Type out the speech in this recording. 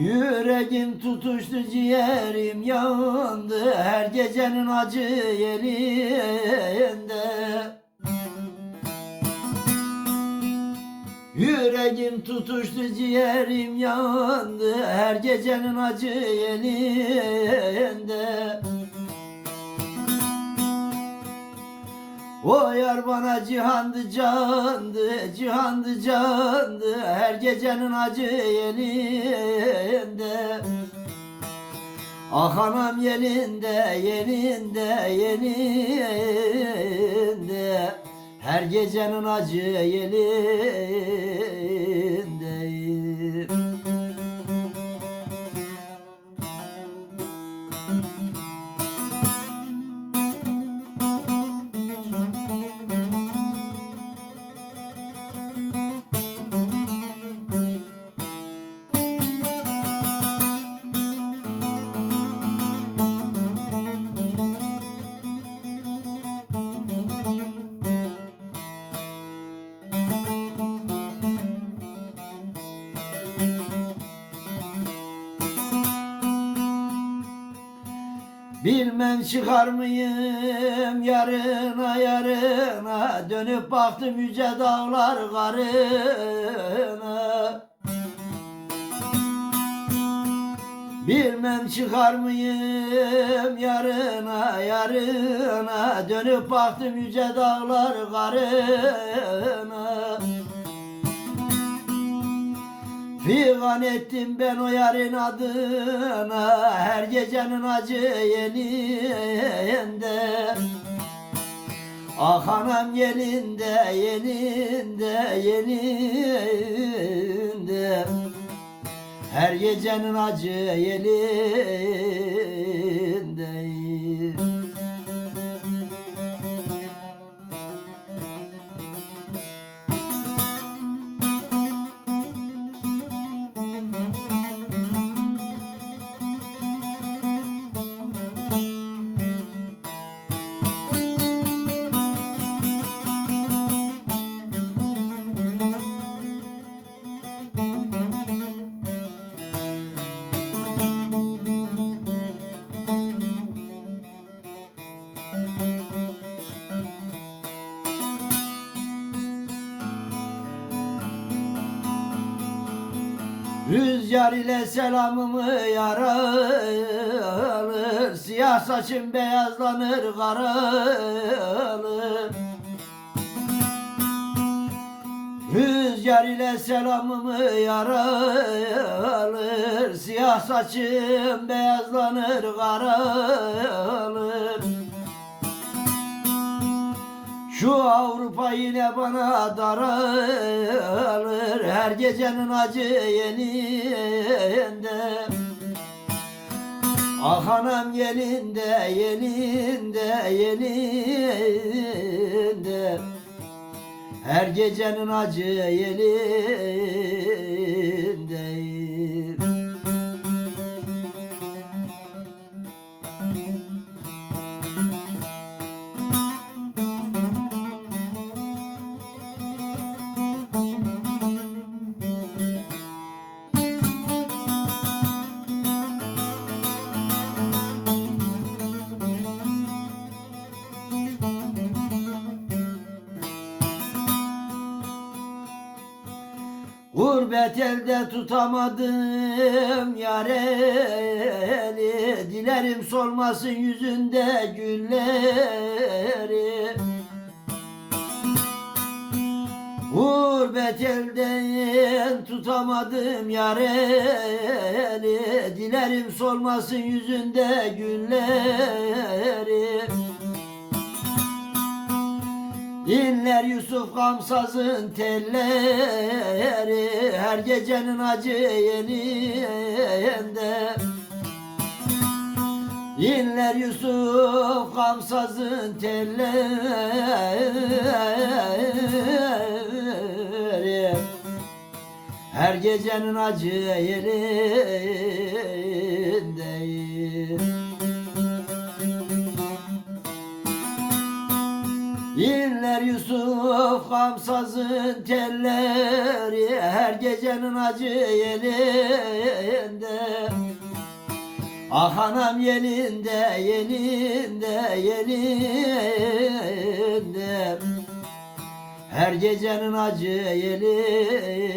Yüreğim tutuştu ciğerim yandı Her gecenin acı yerinde Yüreğim tutuştu ciğerim yandı Her gecenin acı yerinde O bana cihandı candı, cihandı candı. Her gecenin acı yelinde Ah anam yelinde, yelinde, yelinde Her gecenin acı yelinde Bilmem çıkar mıyım yarına yarına? Dönüp baktım yüce dağlar karına. Bilmem çıkar mıyım yarına yarına? Dönüp baktım yüce dağlar karına Figan ettim ben o yarın adına. Her gecenin acı yeninde. Ah anam yelinde, yelinde, yelinde Her gecenin acı yelinde Rüzgar ile selamımı yaralır Siyah saçım beyazlanır karalır Rüzgar ile selamımı yaralır Siyah saçım beyazlanır karalır şu Avrupa yine bana daralır Her gecenin acı yeninde Ah anam yelinde, yelinde, yelinde Her gecenin acı yelinde Gurbet elde tutamadım yar eli Dilerim solmasın yüzünde gülleri. Gurbet elden tutamadım yar eli Dilerim solmasın yüzünde gülleri. İnler Yusuf Kamsaz'ın telleri Her gecenin acı yeninde İnler Yusuf Kamsaz'ın telleri. Her gecenin acı yerindeyim İnler Yusuf Kamsaz'ın telleri her gecenin acı elinde Ah anam yelinde, yelinde, yelinde Her gecenin acı elinde